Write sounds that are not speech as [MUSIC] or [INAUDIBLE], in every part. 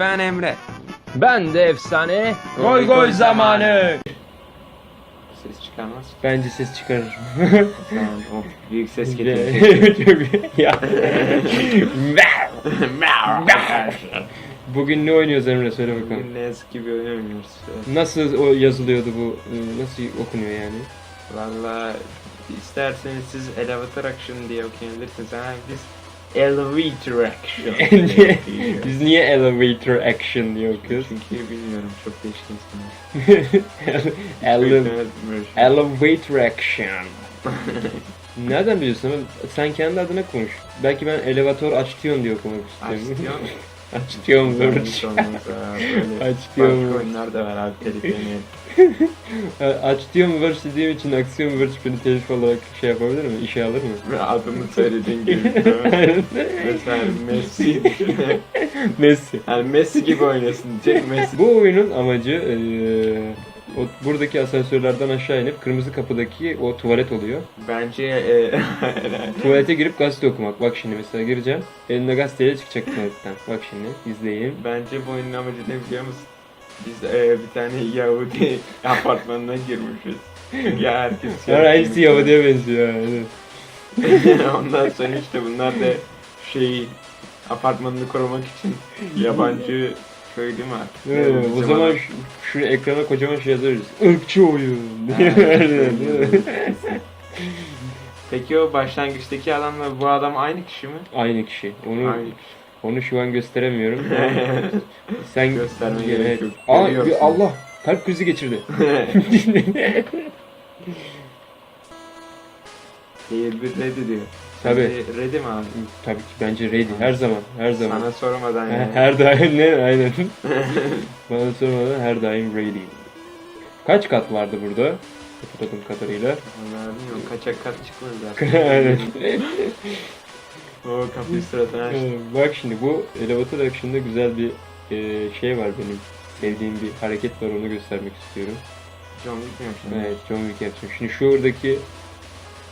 Ben Emre. Ben de efsane. Goy goy zamanı. Ses çıkarmaz. Bence ses çıkarır. Tamam, of, büyük ses geliyor. [LAUGHS] Çok ya. [LAUGHS] Bugün ne oynuyoruz Emre söyle bakalım. Bugün ne yazık ki bir oyun oynuyoruz. Nasıl o yazılıyordu bu? e, Nasıl okunuyor yani? Valla isterseniz siz elevator action diye okuyabilirsiniz ama biz elevator action diye. Biz niye elevator action diye okuyoruz? Çünkü bilmiyorum çok değişik insanlar. [LAUGHS] Ele- elevator action. Nereden biliyorsun sen kendi adına konuş. Belki ben elevator açtıyorsun diye okumak istiyorum. Açtıyorum Verge. Açtıyorum. Başka oyunlar da var abi telif yemeyelim. Açtıyorum Verge dediğim için Aksiyon Verge beni telif olarak şey yapabilir mi? İşe alır mı? Adını söylediğin gibi. [LAUGHS] Mesela Messi Messi. Yani Messi gibi oynasın diyecek Messi. Bu oyunun amacı eee, o buradaki asansörlerden aşağı inip kırmızı kapıdaki o tuvalet oluyor. Bence e, [LAUGHS] Tuvalete girip gazete okumak. Bak şimdi mesela gireceğim. Elinde gazeteyle çıkacak tuvaletten. Bak şimdi izleyin. bence bu oyunun amacı ne biliyor musun? Biz e, bir tane Yahudi [LAUGHS] apartmanına girmişiz. Ya herkes [LAUGHS] Sonra hepsi Yahudi'ye benziyor. Yani. Ondan sonra işte bunlar da şey apartmanını korumak için yabancı köylü mü artık? Evet, Yani o zaman şu, şu ekrana kocaman şey yazarız. Irkçı oyun. [LAUGHS] [LAUGHS] diye. Peki o başlangıçtaki adamla bu adam aynı kişi mi? Aynı kişi. Onu Aynı onu şu an gösteremiyorum. [LAUGHS] Sen Göstermeye Evet. gerek yok. Aa, Görüyorsun. Allah kalp krizi geçirdi. Değil bir ready diyor. Tabii. Ready mi abi? Tabii ki bence ready her zaman her zaman. Sana sormadan yani. Her daim ne aynen. [LAUGHS] Bana sormadan her daim ready. Kaç kat vardı burada? Hatırladığım kadarıyla. Vallahi bilmiyorum kaçak kat çıkmaz zaten. [LAUGHS] aynen. [LAUGHS] o kapıyı suratına açtı. Ee, Bak şimdi bu Elevator Action'da güzel bir e, şey var benim. Sevdiğim bir hareket var onu göstermek istiyorum. John Wick mi yaptın? Evet John Wick yapacağım. Şimdi şuradaki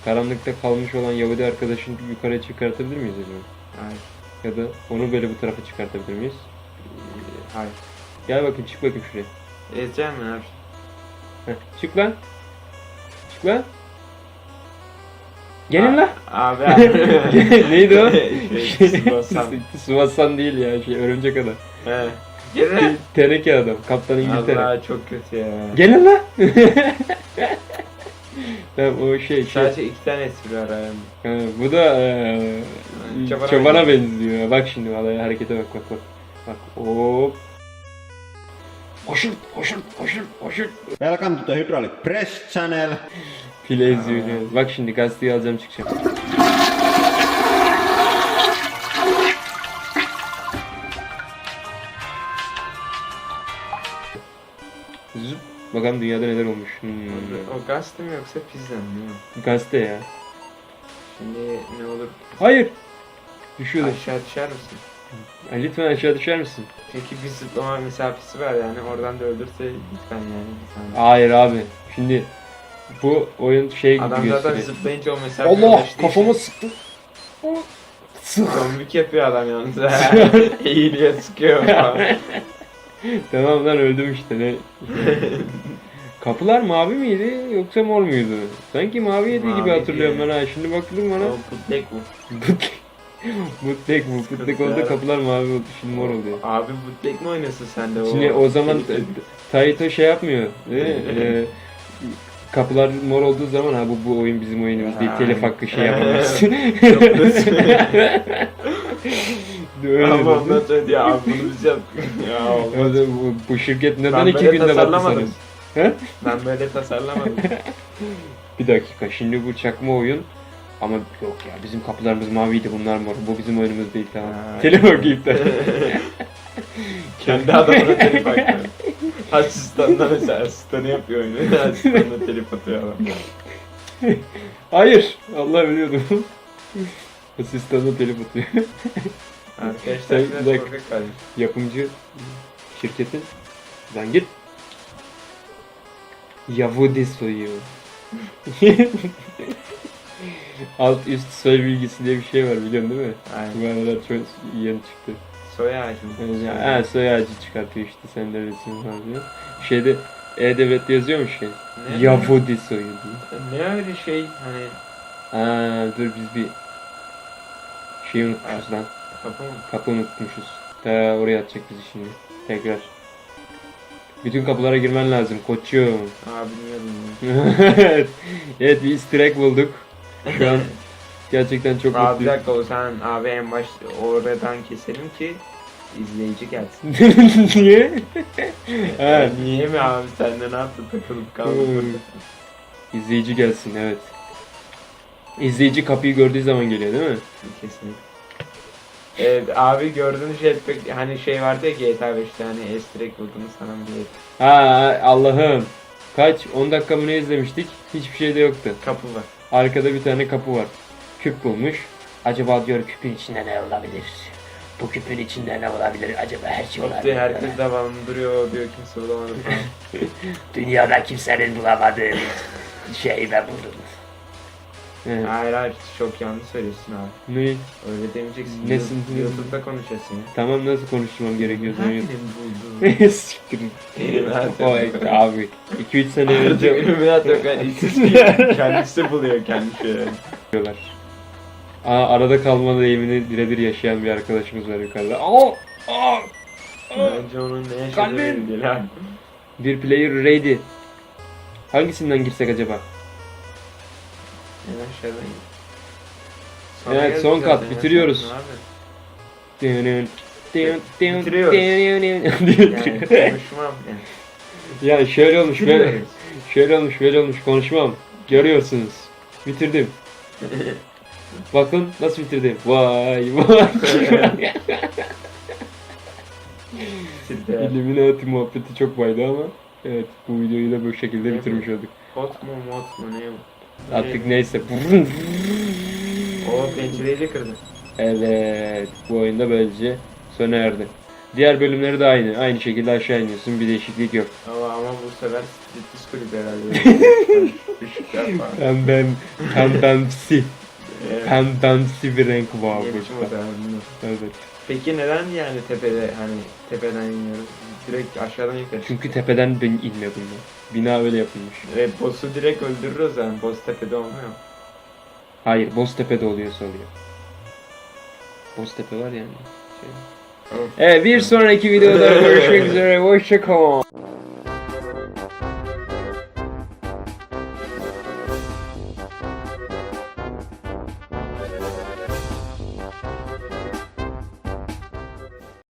karanlıkta kalmış olan Yahudi arkadaşını yukarı çıkartabilir miyiz acaba? Hayır. Ya da onu böyle bu tarafa çıkartabilir miyiz? Hayır. Gel bakayım çık bakayım şuraya. Ezeceğim mi abi? Heh, çık lan. Çık lan. Gelin lan. Abi [LAUGHS] abi. Neydi o? [LAUGHS] Şey, Tsubasa. [LAUGHS] Suvasan değil ya şey örümcek adam. He. Gelin. Teneke adam. Kaptan İngiltere. Allah çok kötü ya. Gelin lan. Tamam o şey şey. Sadece iki tane espri var abi. Ha, bu da e, Çobana çobana benziyor. Bak şimdi vallahi harekete bak bak bak. Bak hop. Koşun koşun koşun koşun. Welcome to the Hydraulic Press Channel. File eziyor. Bak şimdi gazeteyi alacağım çıkacağım. Zıp. Bakalım dünyada neler olmuş. Hmm. O gazete mi yoksa pizza mı? değil mi? Gazete ya. Şimdi ne olur? Hayır. Düşüyordu. Aşağı düşer misin? Ay, lütfen aşağı düşer misin? Çünkü bir zıplama mesafesi var yani oradan da öldürse lütfen yani. Hayır abi. Şimdi bu oyun şey gibi Adam zaten gösteriyor. zıplayınca o mesafe Allah kafama sıktı. Sık. Zombik yapıyor adam yalnız. Eğiliyor [LAUGHS] sıkıyor falan. [LAUGHS] Tamam lan öldüm işte ne. [LAUGHS] Kapılar mavi miydi yoksa mor muydu? Sanki maviydi gibi Maviydi. hatırlıyorum ben ha. Şimdi baktım bana. o bootleg bu. [LAUGHS] Mutlek bu. Mutlek oldu kapılar mavi oldu. Şimdi mor oluyor. Abi bootleg mi oynuyorsun sen de o? Şimdi o zaman [LAUGHS] Taito şey yapmıyor. Ee, kapılar mor olduğu zaman ha bu bu oyun bizim oyunumuz değil. Telif hakkı şey yapamaz. Öyle Ama dedi. ondan sonra diyor abi bunu biz yaptık. ya. Öyle bu, bu şirket neden Ben iki böyle günde battı tasarlamadım. sanıyorsun? He? Ben böyle tasarlamadım. Bir dakika şimdi bu çakma oyun ama yok ya bizim kapılarımız maviydi bunlar mor. Bu bizim oyunumuz değil tamam. Ha. Telif hakkı iptal. Kendi adamına telif atıyor. Asistanına mesela asistanı yapıyor oyunu. [LAUGHS] Asistanına telif atıyor adam. Hayır. Allah biliyordum. Asistanına telif atıyor. Arkadaşlar Sen- biraz korkak kalmış. Yapımcı şirketin lan git. Yahudi soyu. [LAUGHS] Alt üst soy bilgisi diye bir şey var biliyorsun değil mi? Aynen. Bu aralar çok yeni çıktı. soy ağacı mı? Ha soy ağacı çıkartıyor işte sen de resim yazıyor. Şeyde E-Devlet'te yazıyormuş ya. Ne? Yahudi soyu diye. Ne öyle şey hani Aa dur biz bir şey unutmuşuz lan. Kapı mı? Kapı unutmuşuz. Ta oraya atacak bizi şimdi. Tekrar. Bütün kapılara girmen lazım koçum. Aa bilmiyordum evet. [LAUGHS] evet bir easter egg bulduk. Şu an [LAUGHS] gerçekten çok Abi bir mutluyum. dakika o sen abi en baş oradan keselim ki izleyici gelsin. [LAUGHS] Niye? ha, Niye mi abi sen de ne yaptın takılıp kaldın Hmm. izleyici gelsin evet. İzleyici kapıyı gördüğü zaman geliyor değil mi? Kesinlikle. Evet abi gördüğün jetpack hani şey vardı ya GTA 5'te hani estirek bulduğunu sana bir Ha Allah'ım. Kaç? 10 dakika mı ne izlemiştik? Hiçbir şey de yoktu. kapı var. Arkada bir tane kapı var. Küp bulmuş. Acaba diyor küpün içinde ne olabilir? Bu küpün içinde ne olabilir? Acaba her şey Yok diyor herkes duruyor diyor kimse bulamadı falan. [LAUGHS] Dünyada kimsenin bulamadığı şeyi ben buldum. Evet. hayır hayır çok yanlış söylüyorsun abi. Ne? Öyle demeyeceksin. Nesin? YouTube- YouTube'da konuşuyorsun ya. Tamam nasıl konuşmam gerekiyor sana? Nereden buldun? Siktirin. Illuminati. o abi. 2-3 sene önce Illuminati yok yani. [LAUGHS] Kendisi buluyor kendi şeyleri. diyorlar. Aa, arada kalma deyimini birebir yaşayan bir arkadaşımız var yukarıda. Aa! Aa! Bence onun ne yaşadığını değil. Bir player ready. Hangisinden girsek acaba? En aşağıdan git. Evet, son kat, zaten ya, bitiriyoruz. Bitiriyoruz. dün, Yani konuşmam yani. Ya şöyle olmuş böyle. Bitiriyoruz. Şöyle olmuş böyle olmuş konuşmam. Görüyorsunuz. Bitirdim. Bakın nasıl bitirdim. Vay vay. Silde. Illuminati muhabbeti çok baydı ama. Evet bu videoyu da bu şekilde Ne bitirmiş olduk. Hot mu mod mu ne bu? Artık neyse. O pencereyi de kırdı. Evet bu oyunda böylece sona erdi. Diğer bölümleri de aynı. Aynı şekilde aşağı iniyorsun. Bir değişiklik yok. Ama, ama bu sefer Striptiz kulübü herhalde. [LAUGHS] Düşükler falan. Pemben, pembemsi, Evet. pembemsi bir renk var Yeni burada. Evet. Peki neden yani tepede hani tepeden iniyoruz? Direkt aşağıdan yukarı. Çünkü tepeden ben inme bunlar. Bina öyle yapılmış. E, boss'u direkt öldürürüz yani. Boss tepede olmuyor. Hayır, Boztepe'de oluyorsa oluyor. Boztepe var yani. Şey. Evet, bir sonraki videoda görüşmek [LAUGHS] üzere. Hoşçakalın.